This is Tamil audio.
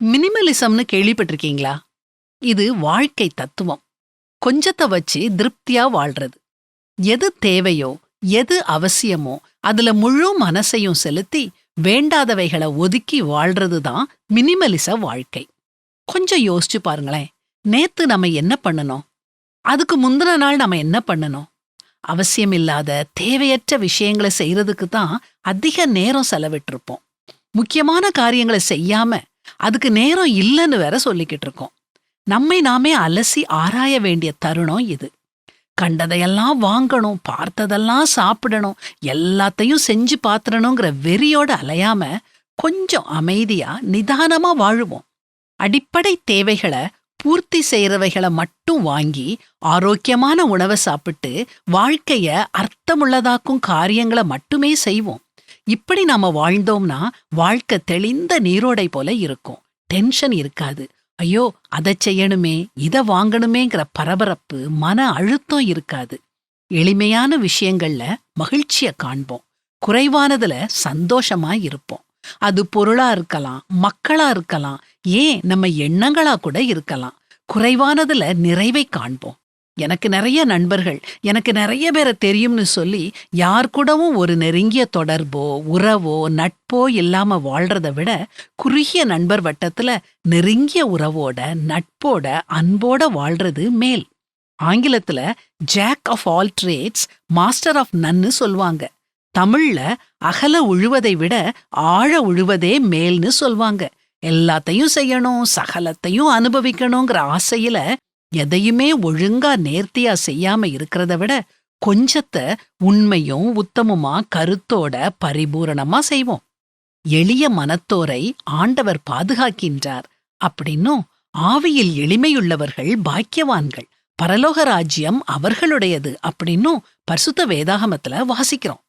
மினிமலிசம்னு கேள்விப்பட்டிருக்கீங்களா? இது வாழ்க்கை தத்துவம். கொஞ்சத்தை வச்சு திருப்தியா வாழ்றது. எது தேவையோ எது அவசியமோ அதுல முழு மனசையும் செலுத்தி வேண்டாதவைகளை ஒதுக்கி வாழ்றது தான் மினிமலிச வாழ்க்கை. கொஞ்சம் யோசிச்சு பாருங்களேன். நேத்து நம்ம என்ன பண்ணணும்? அதுக்கு முந்தின நாள் நம்ம என்ன பண்ணணும்? அவசியமில்லாத தேவையற்ற விஷயங்களை செய்யறதுக்கு தான் அதிக நேரம் செலவிட்டிருப்போம். முக்கியமான காரியங்களை செய்யாம அதுக்கு நேரம் இல்லைன்னு வேற சொல்லிக்கிட்டு இருக்கோம். நம்மை நாமே அலசி ஆராய வேண்டிய தருணம் இது. கண்டதையெல்லாம் வாங்கணும் பார்த்ததெல்லாம் சாப்பிடணும் எல்லாத்தையும் செஞ்சு பாத்திரணுங்கிற வெறியோட அலையாம கொஞ்சம் அமைதியா நிதானமா வாழுவோம். அடிப்படை தேவைகளை பூர்த்தி செய்யறவைகளை மட்டும் வாங்கி ஆரோக்கியமான உணவை சாப்பிட்டு வாழ்க்கைய அர்த்தமுள்ளதாக்கும் காரியங்களை மட்டுமே செய்வோம். இப்படி நாம வாழ்ந்தோம்னா வாழ்க்கை தெளிந்த நீரோடை போல இருக்கும். டென்ஷன் இருக்காது. ஐயோ அதை செய்யணுமே இதை வாங்கணுமேங்கிற பரபரப்பு மன அழுத்தம் இருக்காது. எளிமையான விஷயங்கள்ல மகிழ்ச்சிய காண்போம். குறைவானதுல சந்தோஷமா இருப்போம். அது பொருளா இருக்கலாம் மக்களா இருக்கலாம் ஏன் நம்ம எண்ணங்களா கூட இருக்கலாம். குறைவானதுல நிறைவை காண்போம். எனக்கு நிறைய நண்பர்கள் எனக்கு நிறைய பேரை தெரியும்னு சொல்லி யார் கூடவும் ஒரு நெருங்கிய தொடர்போ உறவோ நட்போ இல்லாம வாழ்றத விட குறுகிய நண்பர் வட்டத்துல நெருங்கிய உறவோட நட்போட அன்போட வாழ்றது மேல். ஆங்கிலத்துல jack of all trades master of நன்னு சொல்லுவாங்க. தமிழ்ல அகல உழுவதை விட ஆழ உழுவதே மேல்னு சொல்வாங்க எல்லாத்தையும் செய்யணும் சகலத்தையும் அனுபவிக்கணுங்கிற ஆசையில எதையுமே ஒழுங்கா நேர்த்தியா செய்யாம இருக்கிறத விட கொஞ்சத்தை உண்மையும் உத்தமுமா கருத்தோட பரிபூரணமா செய்வோம். எளிய மனத்தோரை ஆண்டவர் பாதுகாக்கின்றார் அப்படின்னும் ஆவியில் எளிமையுள்ளவர்கள் பாக்கியவான்கள். பரலோக ராஜ்யம் அவர்களுடையது அப்படின்னும் பரிசுத்த வேதாகமத்துல வாசிக்கிறோம்.